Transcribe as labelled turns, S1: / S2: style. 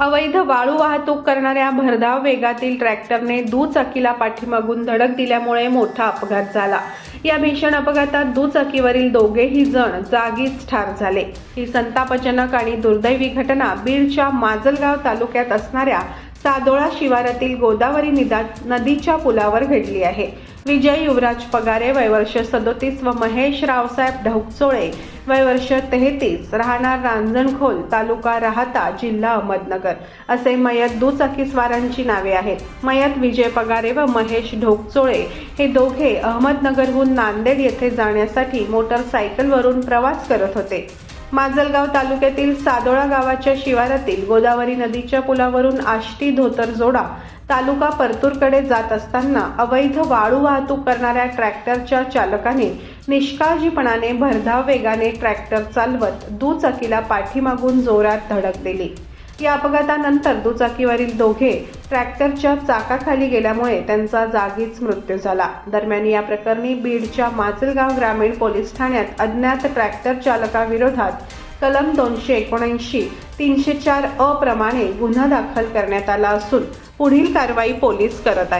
S1: अवैध वाळू वाहतूक करणाऱ्या भरधाव वेगातील ट्रॅक्टरने दुचाकीला पाठीमागून धडक दिल्यामुळे मोठा अपघात झाला. या भीषण अपघातात दुचाकीवरील दोघेही जण जागीच ठार झाले. ही संतापजनक आणि दुर्दैवी घटना बीडच्या माजलगाव तालुक्यात असणाऱ्या सादोळा शिवारातील गोदावरी निदात नदीच्या पुलावर घडली आहे. विजय युवराज पगारे वयवर्ष सदोतीस व महेश रावसाहेब ढवचोळे वयवर्ष तेहतीस राहणार रांजणखोल तालुका राहता जिल्हा अहमदनगर असे मयत दुचाकीस्वारांची नावे आहेत. मयत विजय पगारे व महेश ढोकचोळे हे दोघे अहमदनगरहून नांदेड येथे जाण्यासाठी मोटरसायकलवरून प्रवास करत होते. माजलगाव तालुक्यातील सादोळा गावाच्या शिवारातील गोदावरी नदीच्या पुलावरून आष्टी धोतर जोडा तालुका परतूरकडे जात असताना अवैध वाळू वाहतूक करणाऱ्या ट्रॅक्टरच्या चालकाने निष्काळजीपणाने भरधाव वेगाने ट्रॅक्टर चालवत दुचाकीला पाठीमागून जोरात धडक दिली. या अपघातानंतर दुचाकीवरील दोघे ट्रॅक्टरच्या चाकाखाली गेल्यामुळे त्यांचा जागीच मृत्यू झाला. दरम्यान या प्रकरणी बीडच्या माचलगाव ग्रामीण पोलीस ठाण्यात अज्ञात ट्रॅक्टर चालकाविरोधात कलम दोनशे एकोणऐंशी तीनशे चार अ प्रमाणे गुन्हा दाखल करण्यात आला असून पुढील कारवाई पोलीस करत आहेत.